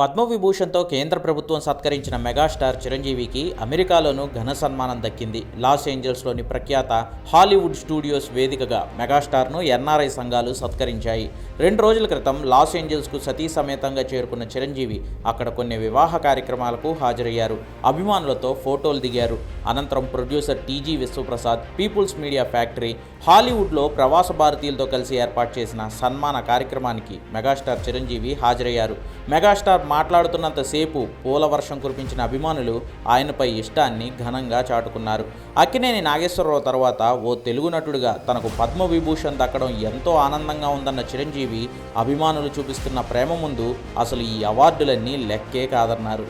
పద్మవిభూషణ్తో కేంద్ర ప్రభుత్వం సత్కరించిన మెగాస్టార్ చిరంజీవికి అమెరికాలోనూ ఘన సన్మానం దక్కింది. లాస్ ఏంజల్స్లోని ప్రఖ్యాత హాలీవుడ్ స్టూడియోస్ వేదికగా మెగాస్టార్ను ఎన్ఆర్ఐ సంఘాలు సత్కరించాయి. రెండు రోజుల క్రితం లాస్ ఏంజల్స్కు సతీ సమేతంగా చేరుకున్న చిరంజీవి అక్కడ కొన్ని వివాహ కార్యక్రమాలకు హాజరయ్యారు. అభిమానులతో ఫోటోలు దిగారు. అనంతరం producer TG Vishwaprasad people's media factory హాలీవుడ్లో ప్రవాస భారతీయులతో కలిసి ఏర్పాటు చేసిన సన్మాన కార్యక్రమానికి మెగాస్టార్ చిరంజీవి హాజరయ్యారు. మెగాస్టార్ మాట్లాడుతున్నంతసేపు పూల వర్షం కురిపించిన అభిమానులు ఆయనపై ఇష్టాన్ని ఘనంగా చాటుకున్నారు. అక్కినేని నాగేశ్వరరావు తర్వాత ఓ తెలుగు నటుడిగా తనకు పద్మవిభూషణ్ దక్కడం ఎంతో ఆనందంగా ఉందన్న చిరంజీవి అభిమానులు చూపిస్తున్న ప్రేమ ముందు అసలు ఈ అవార్డులన్నీ లెక్కే కాదన్నారు.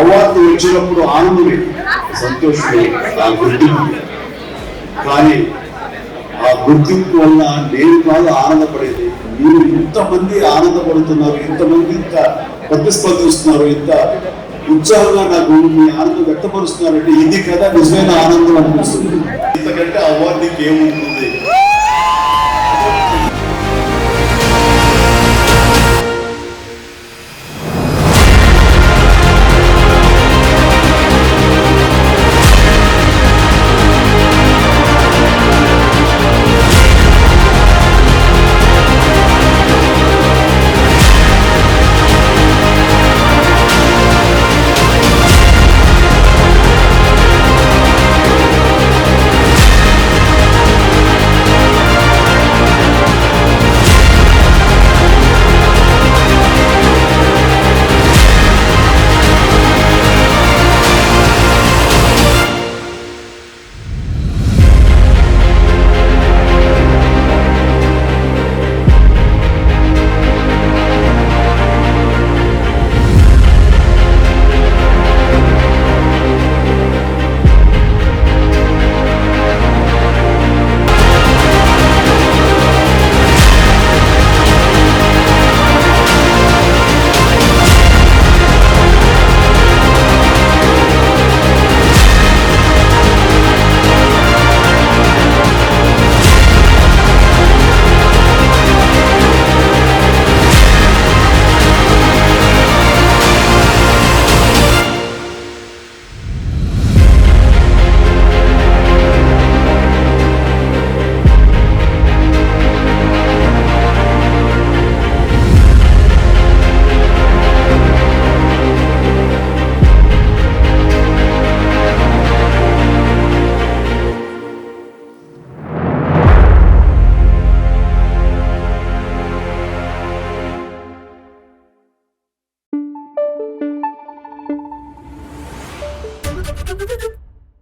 అవార్డు వచ్చినప్పుడు ఆనందమే సంతోషమే కానీ గుర్తింపు వల్ల నేను కాదు ఆనందపడేది. మీరు ఇంతమంది ఆనందపడుతున్నారు ఇంతమంది ఇంత ప్రతిస్పందిస్తున్నారు ఇంత ఉత్సాహంగా నాకు మీ ఆనందం వ్యక్తపరుస్తున్నారంటే ఇది కదా నిజమైన ఆనందం అనిపిస్తుంది. ఇంతకంటే అవార్డుకి ఏముంటుంది